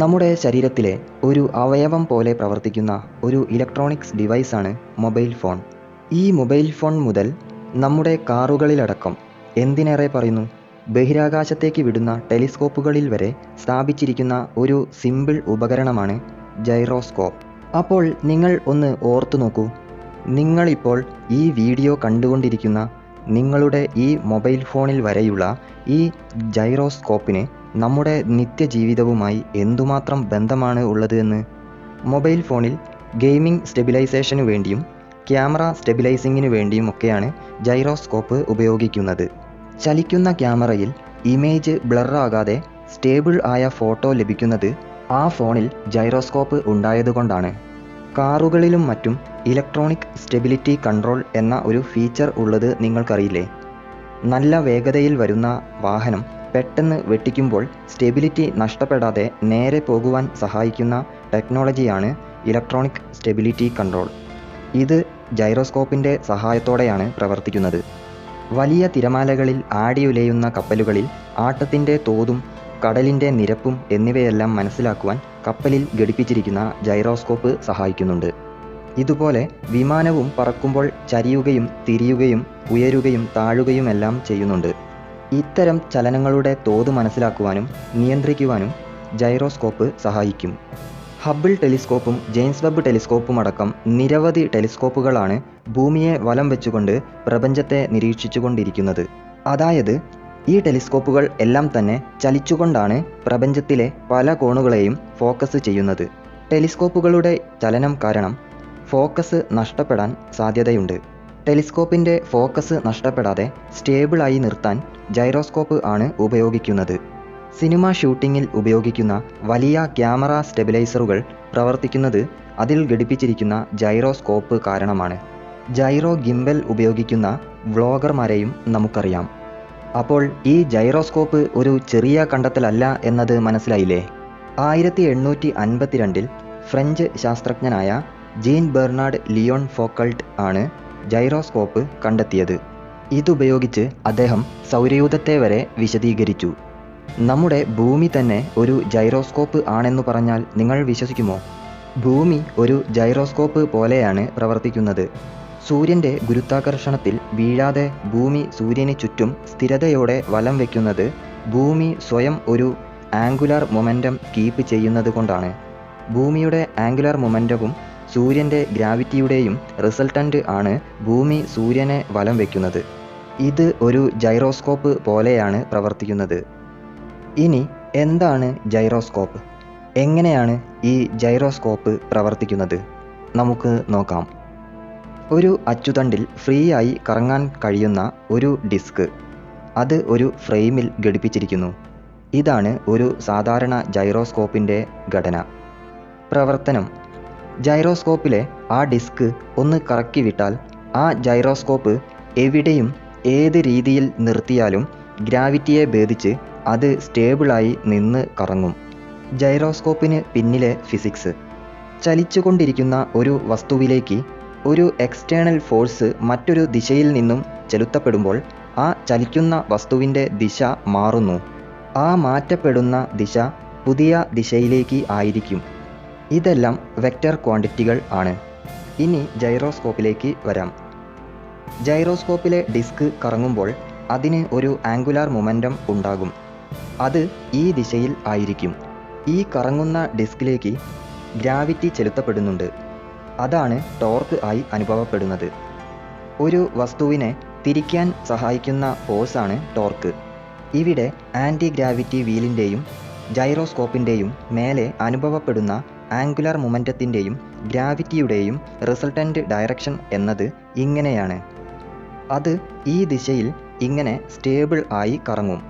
നമ്മുടെ ശരീരത്തിലെ ഒരു അവയവം പോലെ പ്രവർത്തിക്കുന്ന ഒരു ഇലക്ട്രോണിക്സ് ഡിവൈസാണ് മൊബൈൽ ഫോൺ. ഈ മൊബൈൽ ഫോൺ മുതൽ നമ്മുടെ കാറുകളിലടക്കം എന്തിനേറെ പറയുന്നു? ബഹിരാകാശത്തേക്ക് വിടുന്ന ടെലിസ്കോപ്പുകളിൽ വരെ സ്ഥാപിച്ചിരിക്കുന്ന ഒരു സിമ്പിൾ ഉപകരണമാണ് ജൈറോസ്കോപ്പ് അപ്പോൾ നിങ്ങൾ ഒന്ന് ഓർത്തു നോക്കൂ. നിങ്ങളിപ്പോൾ ഈ വീഡിയോ കണ്ടുകൊണ്ടിരിക്കുന്ന നിങ്ങളുടെ ഈ മൊബൈൽ ഫോണിൽ വരെയുള്ള ഈ ജൈറോസ്കോപ്പിന് നമ്മുടെ നിത്യജീവിതവുമായി എന്തുമാത്രം ബന്ധമാണ് ഉള്ളത് എന്ന്? മൊബൈൽ ഫോണിൽ ഗെയിമിംഗ് സ്റ്റെബിലൈസേഷനു വേണ്ടിയും ക്യാമറ സ്റ്റെബിലൈസിങ്ങിനു വേണ്ടിയും ഒക്കെയാണ് ജൈറോസ്കോപ്പ് ഉപയോഗിക്കുന്നത്. ചലിക്കുന്ന ക്യാമറയിൽ ഇമേജ് ബ്ലറാകാതെ സ്റ്റേബിൾ ആയ ഫോട്ടോ ലഭിക്കുന്നത് ആ ഫോണിൽ ജൈറോസ്കോപ്പ് ഉണ്ടായതുകൊണ്ടാണ്. കാറുകളിലും മറ്റും ഇലക്ട്രോണിക് സ്റ്റെബിലിറ്റി കൺട്രോൾ എന്ന ഒരു ഫീച്ചർ ഉള്ളത് നിങ്ങൾക്കറിയില്ലേ? നല്ല വേഗതയിൽ വരുന്ന വാഹനം പെട്ടെന്ന് വെട്ടിക്കുമ്പോൾ സ്റ്റെബിലിറ്റി നഷ്ടപ്പെടാതെ നേരെ പോകുവാൻ സഹായിക്കുന്ന ടെക്നോളജിയാണ് ഇലക്ട്രോണിക് സ്റ്റെബിലിറ്റി കൺട്രോൾ. ഇത് ജൈറോസ്കോപ്പിന്റെ സഹായത്തോടെയാണ് പ്രവർത്തിക്കുന്നത്. വലിയ തിരമാലകളിൽ ആടിയുലയുന്ന കപ്പലുകളിൽ ആട്ടത്തിന്റെ തോതും കടലിന്റെ നിരപ്പും എന്നിവയെല്ലാം മനസ്സിലാക്കുവാൻ കപ്പലിൽ ഘടിപ്പിച്ചിരിക്കുന്ന ജൈറോസ്കോപ്പ് സഹായിക്കുന്നുണ്ട്. ഇതുപോലെ വിമാനവും പറക്കുമ്പോൾ ചരിയുകയും തിരിയുകയും ഉയരുകയും താഴുകയുമെല്ലാം ചെയ്യുന്നുണ്ട്. ഇത്തരം ചലനങ്ങളുടെ തോത് മനസ്സിലാക്കുവാനും നിയന്ത്രിക്കുവാനും ജൈറോസ്കോപ്പ് സഹായിക്കും. ഹബിൾ ടെലിസ്കോപ്പും ജെയിംസ് വെബ് ടെലിസ്കോപ്പും അടക്കം നിരവധി ടെലിസ്കോപ്പുകളാണ് ഭൂമിയെ വലം വെച്ചുകൊണ്ട് പ്രപഞ്ചത്തെ നിരീക്ഷിച്ചുകൊണ്ടിരിക്കുന്നത്. അതായത് ഈ ടെലിസ്കോപ്പുകൾ എല്ലാം തന്നെ ചലിച്ചുകൊണ്ടാണ് പ്രപഞ്ചത്തിലെ പല കോണുകളെയും ഫോക്കസ് ചെയ്യുന്നത്. ടെലിസ്കോപ്പുകളുടെ ചലനം കാരണം ഫോക്കസ് നഷ്ടപ്പെടാൻ സാധ്യതയുണ്ട്. ടെലിസ്കോപ്പിന്റെ ഫോക്കസ് നഷ്ടപ്പെടാതെ സ്റ്റേബിളായി നിർത്താൻ ജൈറോസ്കോപ്പ് ആണ് ഉപയോഗിക്കുന്നത്. സിനിമ ഷൂട്ടിങ്ങിൽ ഉപയോഗിക്കുന്ന വലിയ ക്യാമറ സ്റ്റെബിലൈസറുകൾ പ്രവർത്തിക്കുന്നത് അതിൽ ഘടിപ്പിച്ചിരിക്കുന്ന ജൈറോസ്കോപ്പ് കാരണമാണ്. ജൈറോ ഗിംബൽ ഉപയോഗിക്കുന്ന വ്ളോഗർമാരെയും നമുക്കറിയാം. അപ്പോൾ ഈ ജൈറോസ്കോപ്പ് ഒരു ചെറിയ കണ്ടെത്തലല്ല എന്നത് മനസ്സിലായില്ലേ? ആയിരത്തി എണ്ണൂറ്റി അൻപത്തിരണ്ടിൽ ഫ്രഞ്ച് ശാസ്ത്രജ്ഞനായ ജീൻ ബെർണാഡ് ലിയോൺ ഫോക്കൾട്ട് ആണ് ജൈറോസ്കോപ്പ് കണ്ടെത്തിയത്. ഇതുപയോഗിച്ച് അദ്ദേഹം സൗരയൂഥത്തെ വരെ വിശദീകരിച്ചു. നമ്മുടെ ഭൂമി തന്നെ ഒരു ജൈറോസ്കോപ്പ് ആണെന്നു പറഞ്ഞാൽ നിങ്ങൾ വിശ്വസിക്കുമോ? ഭൂമി ഒരു ജൈറോസ്കോപ്പ് പോലെയാണ് പ്രവർത്തിക്കുന്നത്. സൂര്യന്റെ ഗുരുത്വാകർഷണത്തിൽ വീഴാതെ ഭൂമി സൂര്യന് ചുറ്റും സ്ഥിരതയോടെ വലം വയ്ക്കുന്നത് ഭൂമി സ്വയം ഒരു ആംഗുലാർ മൊമെന്റം കീപ്പ് ചെയ്യുന്നത് കൊണ്ടാണ്. ഭൂമിയുടെ ആംഗുലാർ മൊമെന്റവും സൂര്യന്റെ ഗ്രാവിറ്റിയുടെയും റിസൾട്ടന്റ് ആണ് ഭൂമി സൂര്യനെ വലം വയ്ക്കുന്നത് ഇത് ഒരു ജൈറോസ്കോപ്പ് പോലെയാണ് പ്രവർത്തിക്കുന്നത്. ഇനി എന്താണ് ജൈറോസ്കോപ്പ്? എങ്ങനെയാണ് ഈ ജൈറോസ്കോപ്പ് പ്രവർത്തിക്കുന്നത്? നമുക്ക് നോക്കാം. ഒരു അച്ചുതണ്ടിൽ ഫ്രീ ആയി കറങ്ങാൻ കഴിയുന്ന ഒരു ഡിസ്ക്. അത് ഒരു ഫ്രെയിമിൽ ഘടിപ്പിച്ചിരിക്കുന്നു. ഇതാണ് ഒരു സാധാരണ ജൈറോസ്കോപ്പിന്റെ ഘടന. പ്രവർത്തനം. ജൈറോസ്കോപ്പിലെ ആ ഡിസ്ക് ഒന്ന് കറക്കി വിട്ടാൽ ആ ജൈറോസ്കോപ്പ് എവിടെയും ഏത് രീതിയിൽ നിർത്തിയാലും ഗ്രാവിറ്റിയെ ഭേദിച്ച് അത് സ്റ്റേബിളായി നിന്ന് കറങ്ങും. ജൈറോസ്കോപ്പിന് പിന്നിലെ ഫിസിക്സ്. ചലിച്ചുകൊണ്ടിരിക്കുന്ന ഒരു വസ്തുവിലേക്ക് ഒരു എക്സ്റ്റേണൽ ഫോഴ്സ് മറ്റൊരു ദിശയിൽ നിന്നും ചെലുത്തപ്പെടുമ്പോൾ ആ ചലിക്കുന്ന വസ്തുവിന്റെ ദിശ മാറുന്നു. ആ മാറ്റപ്പെടുന്ന ദിശ പുതിയ ദിശയിലേക്ക് ആയിരിക്കും. ഇതെല്ലാം വെക്റ്റർ ക്വാണ്ടിറ്റികൾ ആണ്. ഇനി ജൈറോസ്കോപ്പിലേക്ക് വരാം. ജൈറോസ്കോപ്പിലെ ഡിസ്ക് കറങ്ങുമ്പോൾ അതിന് ഒരു ആംഗുലാർ മൊമെന്റം ഉണ്ടാകും. അത് ഈ ദിശയിൽ ആയിരിക്കും. ഈ കറങ്ങുന്ന ഡിസ്കിലേക്ക് ഗ്രാവിറ്റി ചെലുത്തപ്പെടുന്നുണ്ട്. അതാണ് ടോർക്ക് ആയി അനുഭവപ്പെടുന്നത്. ഒരു വസ്തുവിനെ തിരിക്കാൻ സഹായിക്കുന്ന ഫോഴ്സാണ് ടോർക്ക് ഇവിടെ ആന്റി ഗ്രാവിറ്റി വീലിന്റെയും ജൈറോസ്കോപ്പിന്റെയും മേലെ അനുഭവപ്പെടുന്ന ആംഗുലാർ മൊമെന്റത്തിന്റെയും ഗ്രാവിറ്റിയുടെയും റിസൾട്ടന്റ് ഡയറക്ഷൻ എന്നത് ഇങ്ങനെയാണ്. അത് ഈ ദിശയിൽ ഇങ്ങനെ സ്റ്റേബിൾ ആയി കറങ്ങും.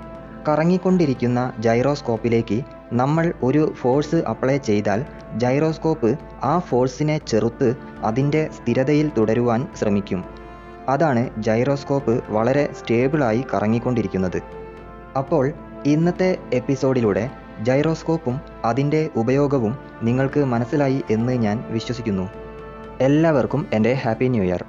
കറങ്ങിക്കൊണ്ടിരിക്കുന്ന ജൈറോസ്കോപ്പിലേക്ക് നമ്മൾ ഒരു ഫോഴ്സ് അപ്ലൈ ചെയ്താൽ ജൈറോസ്കോപ്പ് ആ ഫോഴ്സിനെ ചെറുത്ത് അതിന്റെ സ്ഥിരതയിൽ തുടരുവാൻ ശ്രമിക്കും. അതാണ് ജൈറോസ്കോപ്പ് വളരെ സ്റ്റേബിളായി കറങ്ങിക്കൊണ്ടിരിക്കുന്നത്. അപ്പോൾ ഇന്നത്തെ എപ്പിസോഡിലൂടെ ജൈറോസ്കോപ്പും അതിന്റെ ഉപയോഗവും നിങ്ങൾക്ക് മനസ്സിലായി എന്ന് ഞാൻ വിശ്വസിക്കുന്നു. എല്ലാവർക്കും എന്റെ ഹാപ്പി ന്യൂ ഇയർ.